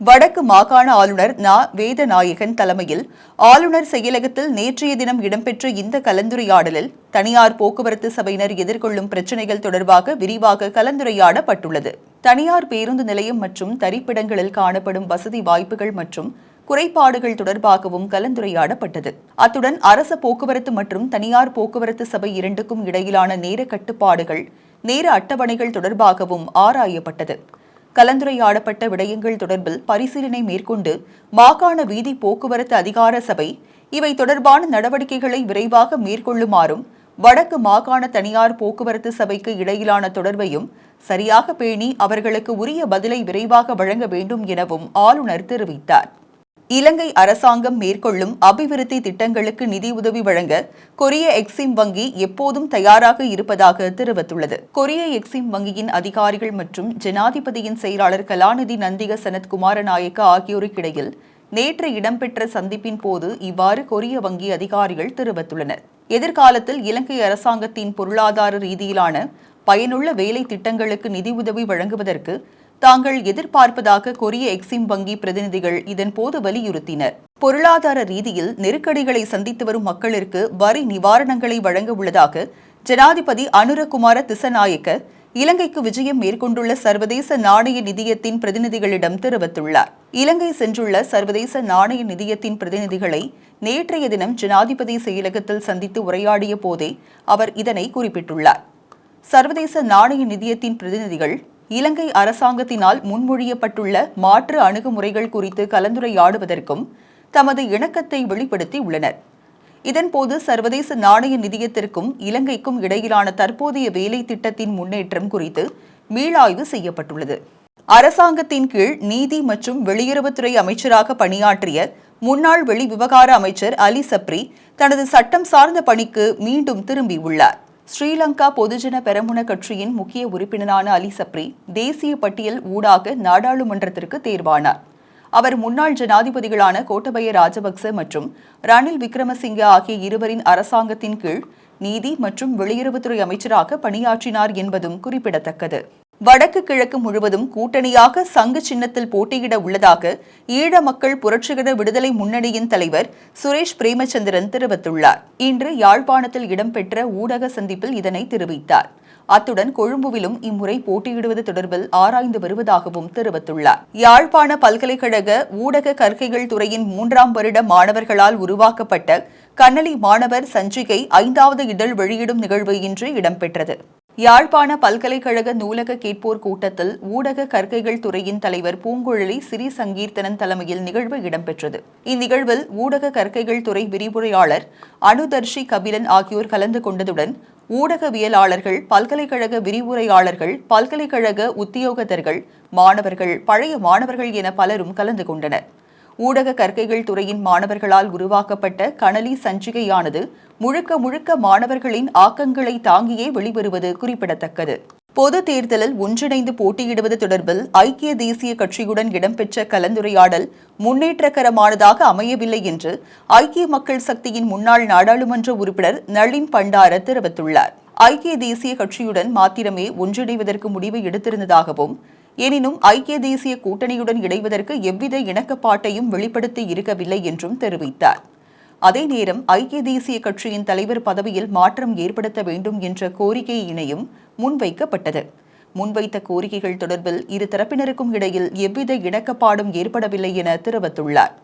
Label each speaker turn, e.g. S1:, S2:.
S1: வடக்கு மாகாண ஆளுநர் நா. வேதநாயகன் தலைமையில் ஆளுநர் செயலகத்தில் நேற்றைய தினம் இடம்பெற்ற இந்த கலந்துரையாடலில் தனியார் போக்குவரத்து சபையினர் எதிர்கொள்ளும் பிரச்சினைகள் தொடர்பாக விரிவாக கலந்துரையாடப்பட்டுள்ளது. தனியார் பேருந்து நிலையம் மற்றும் தரிப்பிடங்களில் காணப்படும் வசதி வாய்ப்புகள் மற்றும் குறைபாடுகள் தொடர்பாகவும் கலந்துரையாடப்பட்டது. அத்துடன் அரச போக்குவரத்து மற்றும் தனியார் போக்குவரத்து சபை இரண்டுக்கும் இடையிலான நேர கட்டுப்பாடுகள் நேர அட்டவணைகள் தொடர்பாகவும் ஆராயப்பட்டது. கலந்துரையாடப்பட்ட விடயங்கள் தொடர்பில் பரிசீலனை மேற்கொண்டு மாகாண வீதி போக்குவரத்து அதிகார சபை இவை தொடர்பான நடவடிக்கைகளை விரைவாக மேற்கொள்ளுமாறும் வடக்கு மாகாண தனியார் போக்குவரத்து சபைக்கு இடையிலான தொடர்பையும் சரியாக பேணி அவர்களுக்கு உரிய பதிலை விரைவாக வழங்க வேண்டும் எனவும் ஆளுநர் தெரிவித்தார். இலங்கை அரசாங்கம் மேற்கொள்ளும் அபிவிருத்தி திட்டங்களுக்கு நிதியுதவி வழங்க கொரிய எக்ஸிம் வங்கி எப்போதும் தயாராக இருப்பதாக தெரிவித்துள்ளது. கொரிய எக்ஸிம் வங்கியின் அதிகாரிகள் மற்றும் ஜனாதிபதியின் செயலாளர் கலாநிதி நந்திக சனத் குமாரநாயக்க ஆகியோருக்கிடையில் நேற்று இடம்பெற்ற சந்திப்பின் போது இவ்வாறு கொரிய வங்கி அதிகாரிகள் தெரிவித்துள்ளனர். எதிர்காலத்தில் இலங்கை அரசாங்கத்தின் பொருளாதார ரீதியிலான பயனுள்ள வேலை திட்டங்களுக்கு நிதியுதவி வழங்குவதற்கு தாங்கள் எதிர்பார்ப்பதாக கொரிய எக்ஸிம் வங்கி பிரதிநிதிகள் இதன்போது வலியுறுத்தினர். பொருளாதார ரீதியில் நெருக்கடிகளை சந்தித்து வரும் மக்களிற்கு வரி நிவாரணங்களை வழங்க உள்ளதாக ஜனாதிபதி அனுரகுமார திசநாயக்க இலங்கைக்கு விஜயம் மேற்கொண்டுள்ள சர்வதேச நாணய நிதியத்தின் பிரதிநிதிகளிடம் தெரிவித்துள்ளார். இலங்கை சென்றுள்ள சர்வதேச நாணய நிதியத்தின் பிரதிநிதிகளை நேற்றைய தினம் ஜனாதிபதி செயலகத்தில் சந்தித்து உரையாடிய போதே அவர் இதனை குறிப்பிட்டுள்ளார். சர்வதேச நாணய நிதியத்தின் பிரதிநிதிகள் இலங்கை அரசாங்கத்தினால் முன்மொழியப்பட்டுள்ள மாற்று அணுகுமுறைகள் குறித்து கலந்துரையாடுவதற்கும் தமது இணக்கத்தை வெளிப்படுத்தி உள்ளனர் இதன்போது சர்வதேச நாணய நிதியத்திற்கும் இலங்கைக்கும் இடையிலான தற்போதைய வேலை திட்டத்தின் முன்னேற்றம் குறித்து மீளாய்வு செய்யப்பட்டுள்ளது. அரசாங்கத்தின் கீழ் நீதி மற்றும் வெளியுறவுத்துறை அமைச்சராக பணியாற்றிய முன்னாள் வெளிவிவகார அமைச்சர் அலி சப்ரி தனது சட்டம் சார்ந்த பணிக்கு மீண்டும் திரும்பியுள்ளார். ஸ்ரீலங்கா பொதுஜன பெரமுன கட்சியின் முக்கிய உறுப்பினரான அலி சப்ரி தேசிய பட்டியல் ஊடாக நாடாளுமன்றத்திற்கு தேர்வானார். அவர் முன்னாள் ஜனாதிபதிகளான கோட்டபய ராஜபக்ச மற்றும் ரணில் விக்ரமசிங்க ஆகிய இருவரின் அரசாங்கத்தின் கீழ் நீதி மற்றும் வெளியுறவுத்துறை அமைச்சராக பணியாற்றினார் என்பதும் குறிப்பிடத்தக்கது. வடக்கு கிழக்கு முழுவதும் கூட்டணியாக சங்கு சின்னத்தில் போட்டியிட உள்ளதாக ஈழ மக்கள் புரட்சிகர விடுதலை முன்னணியின் தலைவர் சுரேஷ் பிரேமச்சந்திரன் தெரிவித்துள்ளார். இன்று யாழ்ப்பாணத்தில் இடம்பெற்ற ஊடக சந்திப்பில் இதனை தெரிவித்தார். அத்துடன் கொழும்புவிலும் இம்முறை போட்டியிடுவது தொடர்பில் ஆராய்ந்து வருவதாகவும் தெரிவித்துள்ளார். யாழ்ப்பாண பல்கலைக்கழக ஊடக கற்கைகள் துறையின் மூன்றாம் வருட மாணவர்களால் உருவாக்கப்பட்ட கன்னலி மாணவர் சஞ்சிகை ஐந்தாவது இதழ் வெளியிடும் நிகழ்வு இன்று இடம்பெற்றது. யாழ்ப்பாண பல்கலைக்கழக நூலக கேட்போர் கூட்டத்தில் ஊடக கற்கைகள் துறையின் தலைவர் பூங்குழலி சிறி சங்கீர்த்தனன் தலைமையில் நிகழ்வு இடம்பெற்றது. இந்நிகழ்வில் ஊடக கற்கைகள் துறை விரிவுரையாளர் அனுதர்ஷி கபிலன் ஆகியோர் கலந்து கொண்டதுடன் ஊடகவியலாளர்கள் பல்கலைக்கழக விரிவுரையாளர்கள் பல்கலைக்கழக உத்தியோகத்தர்கள் மாணவர்கள் பழைய மாணவர்கள் என பலரும் கலந்து கொண்டனர். ஊடக கற்கைகள் துறையின் மாணவர்களால் உருவாக்கப்பட்ட கணலி சஞ்சிகையானது முழுக்க முழுக்க மாணவர்களின் ஆக்கங்களை தாங்கியே வெளிவருவது குறிப்பிடத்தக்கது. பொது தேர்தலில் ஒன்றிணைந்து போட்டியிடுவது தொடர்பில் ஐக்கிய தேசிய கட்சியுடன் இடம்பெற்ற கலந்துரையாடல் முன்னேற்றகரமானதாக அமையவில்லை என்று ஐக்கிய மக்கள் சக்தியின் முன்னாள் நாடாளுமன்ற உறுப்பினர் நளின் பண்டார தெரிவித்துள்ளார். ஐக்கிய தேசிய கட்சியுடன் மாத்திரமே ஒன்றிணைவதற்கு முடிவு எடுத்திருந்ததாகவும் எனினும் ஐக்கிய தேசிய கூட்டணியுடன் இணைவதற்கு எவ்வித இணக்கப்பாட்டையும் வெளிப்படுத்தி இருக்கவில்லை என்றும் தெரிவித்தார். அதே நேரம் ஐக்கிய தேசிய கட்சியின் தலைவர் பதவியில் மாற்றம் ஏற்படுத்த வேண்டும் என்ற கோரிக்கையினையும் முன்வைக்கப்பட்டது. முன்வைத்த கோரிக்கைகள் தொடர்பில் இரு தரப்பினருக்கும் இடையில் எவ்வித இணக்கப்பாடும் ஏற்படவில்லை என தெரிவித்துள்ளார்.